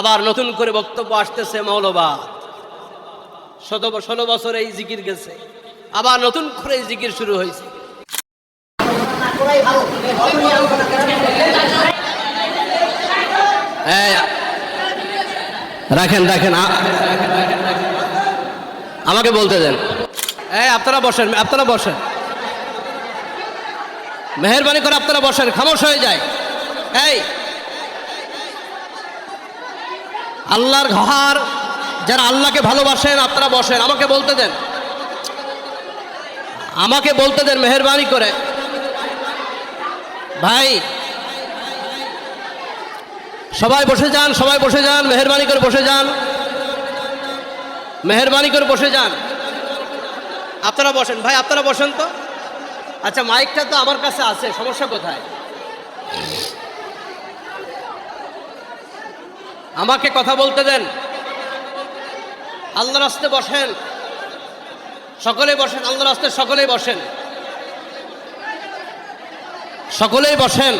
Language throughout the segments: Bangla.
আবার নতুন করে বক্তব্য আসতেছে মৌলবাদ শত ষোলো বছর এই জিকির গেছে। আবার নতুন করে এই জিকির শুরু হয়েছে। এই, রাখেন রাখেন আমাকে বলতে দেন। এই আপনারা বসেন আপনারা বসেন। মেহরবানি করে আপনারা বসেন খামোশ হয়ে যায়। এই আল্লাহর ঘর, যারা আল্লাহকে ভালোবাসেন, আপনারা বসেন, আমাকে বলতে দেন। আমাকে বলতে দেন, মেহরবানি করে। ভাই, সবাই বসে যান, সবাই বসে যান, মেহরবানি করে বসে যান। মেহরবানি করে বসে যান। আপনারা বসেন, ভাই, আপনারা বসেন তো। আচ্ছা মাইকটা তো আমার কাছে আছে, সমস্যা কোথায়? আমাকে কথা বলতে দেন। আল্লাহর রাস্তে বসেন। সকলেই বসেন, আল্লাহর রাস্তে সকলেই বসেন। সকলেই বসেন।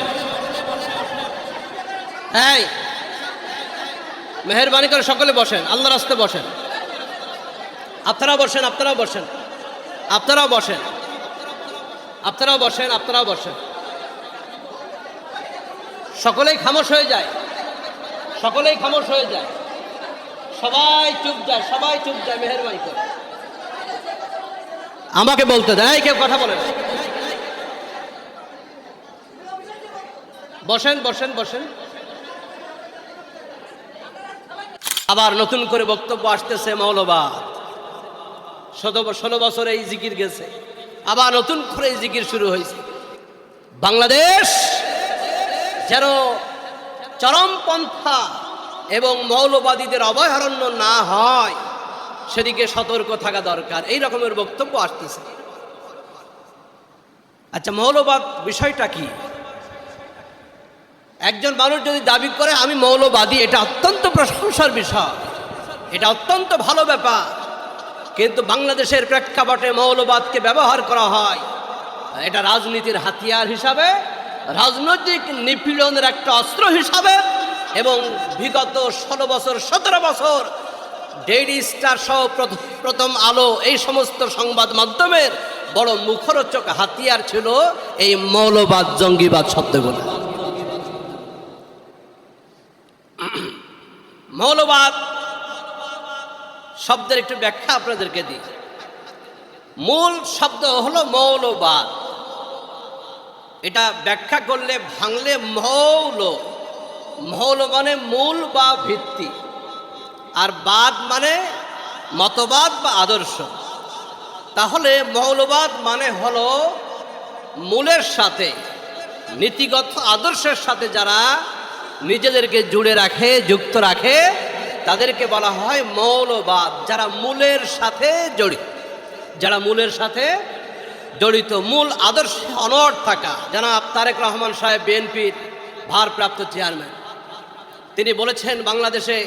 এই, মেহরবানি করে সকলে বসেন, আল্লাহর রাস্তে বসেন। আপনারা বসেন, আপনারাও বসেন। আপনারাও বসেন। আপনারাও বসেন আপনারাও বসেন। সকলেই খামোশ হয়ে যায়। সকলেই খামোশ হয়ে যায়। সবাই চুপ যায়, সবাই চুপ যায়, মেহরবানি করে। আমাকে বলতে দেয় কেউ কথা বলে বসেন বসেন বসেন। আবার নতুন করে বক্তব্য আসতেছে মৌলবাদ শত ষোলো বছর এই জিকির গেছে। আবার নতুন করে এই জিকির শুরু হয়েছে। বাংলাদেশ যেন চরমপন্থা এবং মৌলবাদীদের অভয়ারণ্য না হয়, সেদিকে সতর্ক থাকা দরকার। এই রকমের বক্তব্য আসতেছে। আচ্ছা মৌলবাদ বিষয়টা কি? একজন মানুষ যদি দাবি করে, আমি মৌলবাদী এটা অত্যন্ত প্রশংসার বিষয়। এটা অত্যন্ত ভালো ব্যাপার। কিন্তু বাংলাদেশের প্রেক্ষাপটে মৌলবাদকে ব্যবহার করা হয়, এটা রাজনীতির হাতিয়ার হিসাবে রাজনৈতিক নিপীড়নের একটা অস্ত্র হিসাবে এবং বিগত ষোলো বছর, সতেরো বছর ডেইলি স্টার সহ প্রথম আলো এই সমস্ত সংবাদ মাধ্যমের বড় মুখরোচক হাতিয়ার ছিল এই মৌলবাদ, জঙ্গিবাদ শব্দগুলো। মৌলবাদ শব্দের একটু ব্যাখ্যা আপনাদেরকে দিই। মূল শব্দ হলো মৌলবাদ। এটা ব্যাখ্যা করলে ভাঙলে মৌল মৌল মানে মূল বা ভিত্তি। আর বাদ মানে মতবাদ বা আদর্শ। তাহলে মৌলবাদ মানে হলো মূলের সাথে, নীতিগত আদর্শের সাথে যারা নিজেদেরকে জুড়ে রাখে, যুক্ত রাখে, তাদেরকে বলা হয় মৌলবাদ। যারা মূলের সাথে জড়িত, যারা মূলের সাথে জড়িত মূল আদর্শে অনড় থাকা জনাব তারেক রহমান সাহেব বিএনপির ভারপ্রাপ্ত চেয়ারম্যান। তিনি বলেছেন, বাংলাদেশে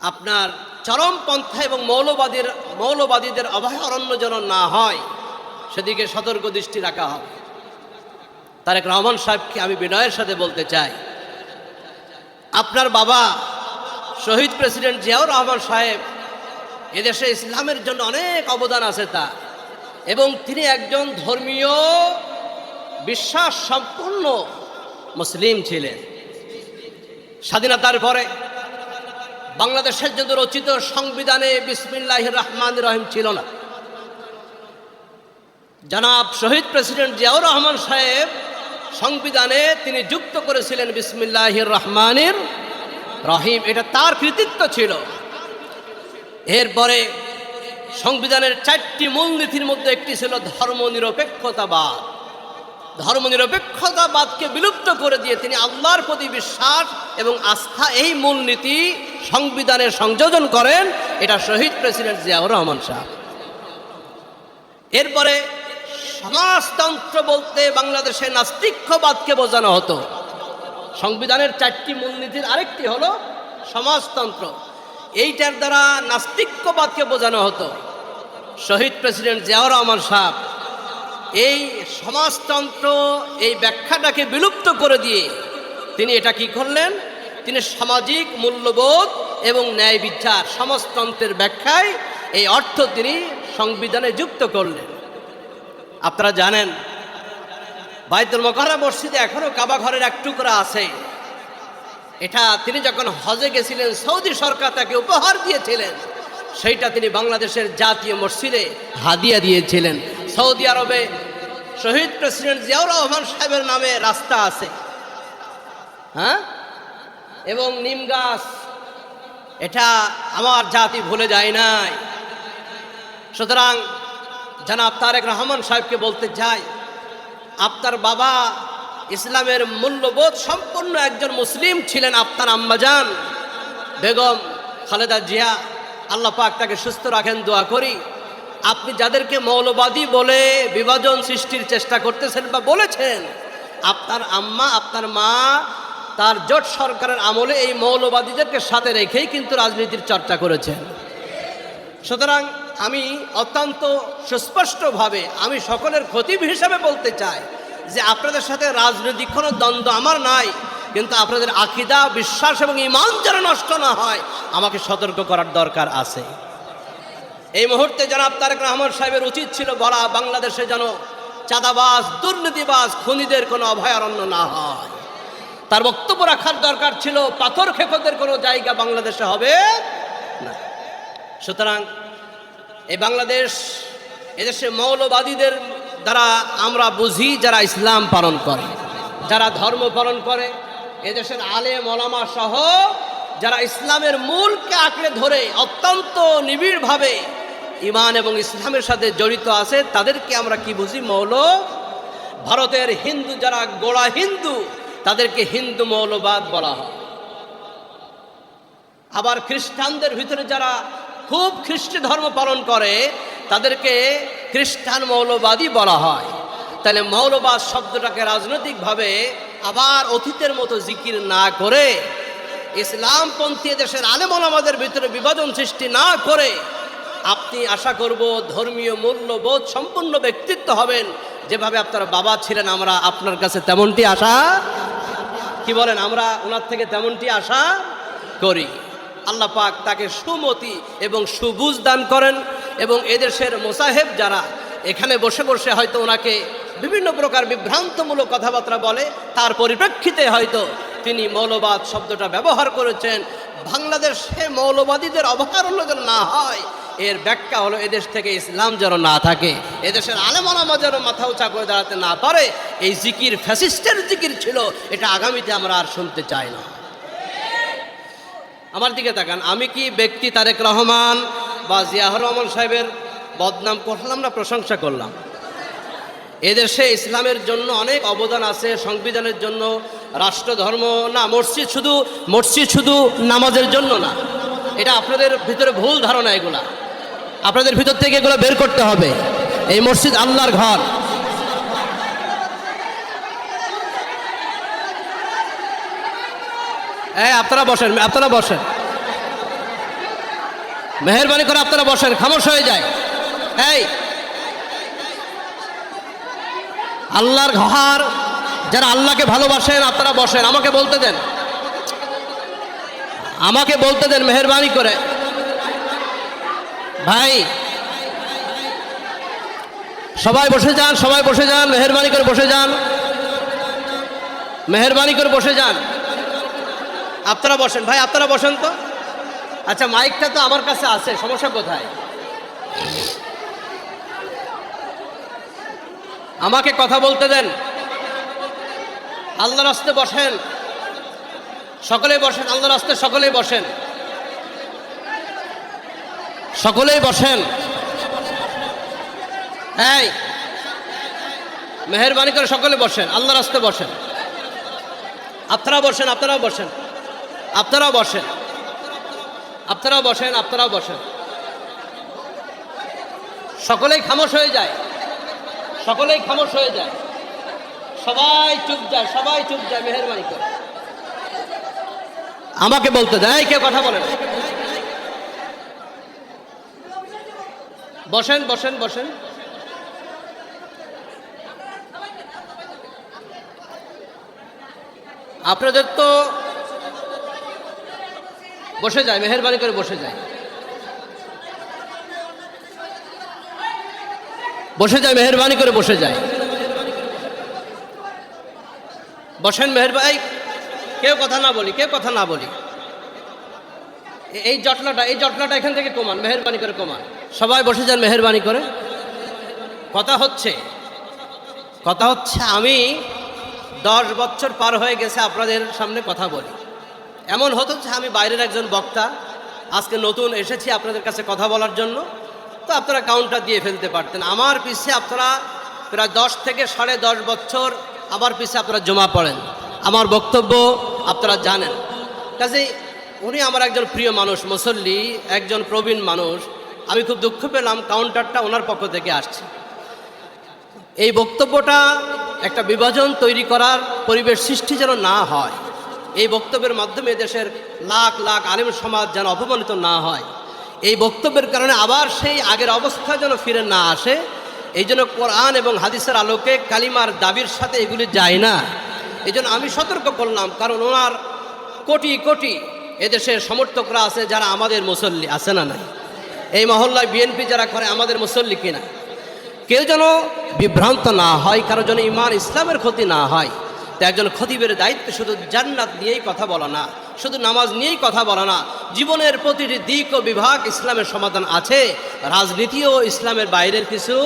আপনার চরমপন্থা এবং মৌলবাদীর, মৌলবাদীদের অভয়ারণ্য যেন না হয়, সেদিকে সতর্ক দৃষ্টি রাখা হবে। তারেক রহমান সাহেবকে আমি বিনয়ের সাথে বলতে চাই, আপনার বাবা শহীদ প্রেসিডেন্ট জিয়াউর রহমান সাহেব এদেশে ইসলামের জন্য অনেক অবদান আছে তা এবং তিনি একজন ধর্মীয়, বিশ্বাস সম্পূর্ণ মুসলিম ছিলেন। স্বাধীনতার পরে বাংলাদেশের জন্য রচিত সংবিধানে বিসমিল্লাহ রহমান রহিম ছিল না। জনাব শহীদ প্রেসিডেন্ট জিয়াউর রহমান সাহেব সংবিধানে তিনি যুক্ত করেছিলেন বিসমিল্লাহ রহমানের রহিম। এটা তার কৃতিত্ব ছিল। এরপরে সংবিধানের চারটি মূল মূলনীতির মধ্যে একটি ছিল ধর্মনিরপেক্ষতাবাদ। ধর্মনিরপেক্ষতাবাদকে বিলুপ্ত করে দিয়ে তিনি আল্লাহর প্রতি বিশ্বাস এবং আস্থা এই মূলনীতি সংবিধানের সংযোজন করেন, এটা শহীদ প্রেসিডেন্ট জিয়াউর রহমান সাহেব এরপরে সমাজতন্ত্র বলতে বাংলাদেশে নাস্তিক্যবাদকে বোঝানো হতো। সংবিধানের চারটি মূলনীতির আরেকটি হলো সমাজতন্ত্র। এইটার দ্বারা নাস্তিক্যবাদকে বোঝানো হতো। শহীদ প্রেসিডেন্ট জিয়াউর রহমান সাহেব এই সমাজতন্ত্র, এই ব্যাখ্যাটাকে বিলুপ্ত করে দিয়ে তিনি এটা কি করলেন? তিনি সামাজিক মূল্যবোধ এবং ন্যায় বিচার সমাজতন্ত্রের ব্যাখ্যায় এই অর্থ তিনি সংবিধানে যুক্ত করলেন। আপনারা জানেন, বাইতুল মকরা মসজিদে এখনও কাবা ঘরের এক টুকরা আছে। এটা তিনি যখন হজে গেছিলেন, সৌদি সরকার তাকে উপহার দিয়েছিলেন। সেইটা তিনি বাংলাদেশের জাতীয় মসজিদে হাদিয়া দিয়েছিলেন। সৌদি আরবে শহীদ প্রেসিডেন্ট জিয়াউর রহমান সাহেবের নামে রাস্তা আছে। হ্যাঁ? এবং নিম গাছ, এটা আমার জাতি ভুলে যায় নাই। সুতরাং জানাব তারেক রহমান সাহেবকে বলতে চাই, আপনার বাবা ইসলামের মূল্যবোধ সম্পন্ন একজন মুসলিম ছিলেন আপনার আম্মাজান। বেগম খালেদা জিয়া, আল্লাহ পাক তাকে সুস্থ রাখেন, দোয়া করি। আপনি যাদেরকে মৌলবাদী বলে বিভাজন সৃষ্টির চেষ্টা করতেছেন বা বলেছেন আপনার আম্মা আপনার মা, তার জোট সরকারের আমলে এই মৌলবাদীদেরকে সাথে রেখেই কিন্তু রাজনীতির চর্চা করেছেন। সুতরাং আমি অত্যন্ত সুস্পষ্টভাবে, আমি সকলের খতিব হিসাবে বলতে চাই যে আপনাদের সাথে রাজনৈতিক কোনো দ্বন্দ্ব আমার নাই, কিন্তু আপনাদের আকিদা, বিশ্বাস এবং ইমান যেন নষ্ট না হয়, আমাকে সতর্ক করার দরকার আছে। এই মুহূর্তে জনাব তারেক রহমান সাহেবের উচিত ছিল বলা, বাংলাদেশে যেন চাঁদাবাস দুর্নীতিবাস খুনিদের কোনো অভয়ারণ্য না হয়। তার বক্তব্য রাখার দরকার ছিল, পাথর খেকোদের কোনো জায়গা বাংলাদেশে হবে না। সুতরাং এই বাংলাদেশ, এদেশে মৌলবাদীদের দ্বারা আমরা বুঝি যারা ইসলাম পালন করে, যারা ধর্ম পালন করে, এদেশের আলে মলামা সহ যারা ইসলামের মূলকে আঁকড়ে ধরে অত্যন্ত নিবিড়ভাবে ইমান এবং ইসলামের সাথে জড়িত আছে, তাদেরকে আমরা কি বুঝি? মৌল, ভারতের হিন্দু যারা গোড়া হিন্দু, তাদেরকে হিন্দু মৌলবাদ বলা হয়। আবার খ্রিস্টানদের ভিতরে যারা খুব খ্রিস্ট ধর্ম পালন করে, তাদেরকে খ্রিস্টান মৌলবাদী বলা হয়। তাহলে মৌলবাদ শব্দটাকে রাজনৈতিকভাবে আবার অতীতের মতো জিকির না করে, ইসলামপন্থী দেশের আলেমন আমাদের ভিতরে বিভাজন সৃষ্টি না করে, আপনি আশা করব ধর্মীয় মূল্যবোধ সম্পূর্ণ ব্যক্তিত্ব হবেন। যেভাবে আপনার বাবা ছিলেন, আমরা আপনার কাছে তেমনটি আশা কি বলেন, আমরা ওনার থেকে তেমনটি আশা করি। আল্লাহ পাক তাকে সুমতি এবং সুবুজ দান করেন। এবং এদেশের মোসাহেব যারা, এখানে বসে বসে হয়তো ওনাকে বিভিন্ন প্রকার বিভ্রান্তমূলক কথাবার্তা বলে, তার পরিপ্রেক্ষিতে হয়তো তিনি মৌলবাদ শব্দটা ব্যবহার করেছেন। বাংলাদেশে মৌলবাদীদের অবহারণ্য যেন না হয়, এর ব্যাখ্যা হলো এদেশ থেকে ইসলাম যেন না থাকে, এদেশের আলেমানামা যেন মাথা উঁচা করে দাঁড়াতে না পারে, এই জিকির ফ্যাসিস্টের জিকির ছিল, এটা আগামীতে আমরা আর শুনতে চাই না। আমার দিকে তাকান, আমি কি ব্যক্তি তারেক রহমান? বা জিয়াহর রহমান সাহেবের বদনাম করলাম না প্রশংসা করলাম। এদেশে ইসলামের জন্য অনেক অবদান আছে, সংবিধানের জন্য রাষ্ট্র ধর্ম না, মসজিদ শুধু মসজিদ শুধু নামাজের জন্য না। এটা আপনাদের ভিতরে ভুল ধারণা এগুলা। আপনাদের ভিতর থেকে এগুলো বের করতে হবে। এই মসজিদ আল্লাহর ঘর। হ্যাঁ আপনারা বসেন আপনারা বসেন। মেহরবানি করে আপনারা বসেন, খামোশ হয়ে যায়। এই, আল্লাহর ঘর, যারা আল্লাহকে ভালোবাসেন, আপনারা বসেন, আমাকে বলতে দেন। আমাকে বলতে দেন মেহরবানি করে। ভাই, সবাই বসে যান, সবাই বসে যান, মেহরবানি করে বসে যান। মেহরবানি করে বসে যান। আপনারা বসেন, ভাই, আপনারা বসেন তো। আচ্ছা মাইকটা তো আমার কাছে আছে, সমস্যা কোথায়? আমাকে কথা বলতে দেন। আল্লাহর রাস্তে বসেন। সকলেই বসেন, আল্লাহর রাস্তে সকলেই বসেন। সকলেই বসেন। এই, মেহরবানি করে সকলে বসেন, আল্লাহর রাস্তে বসেন। আপনারা বসেন, আপনারাও বসেন। আপনারাও বসেন। আপনারাও বসেন আপনারাও বসেন। সকলেই খামোশ হয়ে যায়। সকলেই খামোশ হয়ে যায়। সবাই চুপ যায়, সবাই চুপ যায়, মেহরবানি করে। আমাকে বলতে দেয় কেউ কথা বলে না। বসেন বসেন বসেন। আপনাদের তো বসে যায়, মেহরবানি করে বসে যায়। বসে যায়, মেহরবানি করে বসে যায়। বসেন মেহরবাই কেউ কথা না বলি, কেউ কথা না বলি। এই জটলাটা এই জটলাটা এখান থেকে কমান, মেহরবানি করে কমান। সবাই বসে যান মেহরবানি করে। কথা হচ্ছে কথা হচ্ছে আমি দশ বছর পার হয়ে গেছে আপনাদের সামনে কথা বলি। এমন হতো যে আমি বাইরের একজন বক্তা, আজকে নতুন এসেছি আপনাদের কাছে কথা বলার জন্য। তো আপনারা কাউন্টার দিয়ে ফেলতে পারতেন। আমার পিছে আপনারা প্রায় দশ থেকে সাড়ে দশ বছর আমার পিছে আপনারা জমা পড়েন। আমার বক্তব্য আপনারা জানেন। কাজেই উনি আমার একজন প্রিয় মানুষ, মুসল্লি, একজন প্রবীণ মানুষ। আমি খুব দুঃখ পেলাম কাউন্টারটা ওনার পক্ষ থেকে আসছে। এই বক্তব্যটা একটা বিভাজন তৈরি করার পরিবেশ সৃষ্টি যেন না হয়। এই বক্তব্যের মাধ্যমে দেশের লাখ লাখ আলিম সমাজ যেন অপমানিত না হয়। এই বক্তব্যের কারণে আবার সেই আগের অবস্থা যেন ফিরে না আসে, এই জন্য কোরআন এবং হাদিসের আলোকে কালিমার দাবির সাথে এগুলি যায় না। এই আমি সতর্ক করলাম, কারণ ওনার কোটি কোটি এদেশের সমর্থকরা আছে যারা আমাদের মুসল্লি, আছে না নাই? এই মহল্লায় বিএনপি যারা করে আমাদের মুসল্লি কিনা? কেউ যেন বিভ্রান্ত না হয়, কারও যেন ইমান ইসলামের ক্ষতি না হয়। তো একজন খতিবের দায়িত্ব শুধু জান্নাত নিয়েই কথা বলা না, শুধু নামাজ নিয়েই কথা বলা না, জীবনের প্রতিটি দিক ও বিভাগ ইসলামের সমাধান আছে, রাজনীতিও ইসলামের বাইরের কিছু।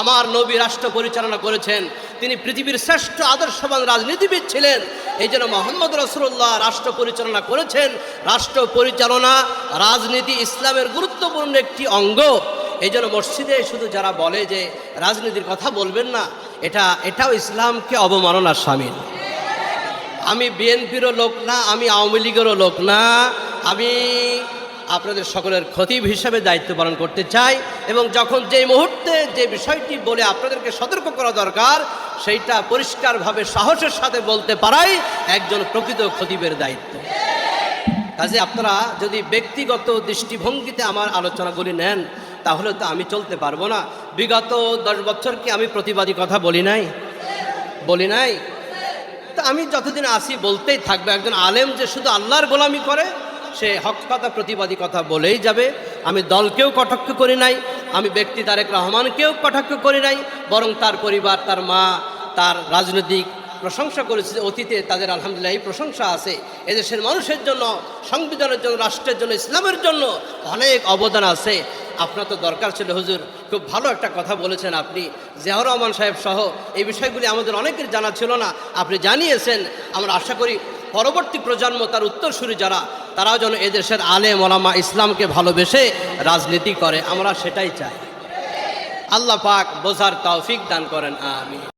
আমার নবী রাষ্ট্র পরিচালনা করেছেন, তিনি পৃথিবীর শ্রেষ্ঠ আদর্শবান রাজনীতিবিদ ছিলেন, এই জন্য মোহাম্মদ রসুল্লাহ রাষ্ট্র পরিচালনা করেছেন। রাষ্ট্র পরিচালনা রাজনীতি ইসলামের গুরুত্বপূর্ণ একটি অঙ্গ, এই জন্য মসজিদে শুধু যারা বলে যে রাজনীতির কথা বলবেন না এটা, এটাও ইসলামকে অবমাননার সামিল। আমি বিএনপিরও লোক না, আমি আওয়ামী লীগেরও লোক না, আমি আপনাদের সকলের খতিব হিসাবে দায়িত্ব পালন করতে চাই এবং যখন যে মুহূর্তে যে বিষয়টি বলে আপনাদেরকে সতর্ক করা দরকার, সেইটা পরিষ্কারভাবে সাহসের সাথে বলতে পারাই একজন প্রকৃত খতিবের দায়িত্ব। কাজে আপনারা যদি ব্যক্তিগত দৃষ্টিভঙ্গিতে আমার আলোচনাগুলি নেন তাহলে তো আমি চলতে পারব না। বিগত দশ বছর কি আমি প্রতিবাদী কথা বলি নাই। বলি নাই? তো আমি যতদিন আসি বলতেই থাকবে, একজন আলেম যে শুধু আল্লাহর গোলামি করে, সে হক কথা প্রতিবাদী কথা বলেই যাবে। আমি দলকেও কটাক্ষ করি নাই, আমি ব্যক্তি তারেক রহমানকেও কটাক্ষ করি নাই, বরং তার পরিবার, তার মা, তার রাজনৈতিক প্রশংসা করেছে। অতীতে তাদের আলহামদুলিল্লাহ এই প্রশংসা আছে। এদেশের মানুষের জন্য, সংবিধানের জন্য, রাষ্ট্রের জন্য, ইসলামের জন্য অনেক অবদান আছে। আপনার তো দরকার ছিল, হুজুর। খুব ভালো একটা কথা বলেছেন আপনি। জিয়াউর রহমান সাহেব সহ এই বিষয়গুলি আমাদের অনেকের জানা ছিল না। আপনি জানিয়েছেন, আমরা আশা করি পরবর্তী প্রজন্ম তার উত্তরসূরি যারা, তারাও যেন এদেশের আলে মলামা ইসলামকে ভালোবেসে রাজনীতি করে। আমরা সেটাই চাই। আল্লাহ পাক বোঝার তৌফিক দান করেন আমি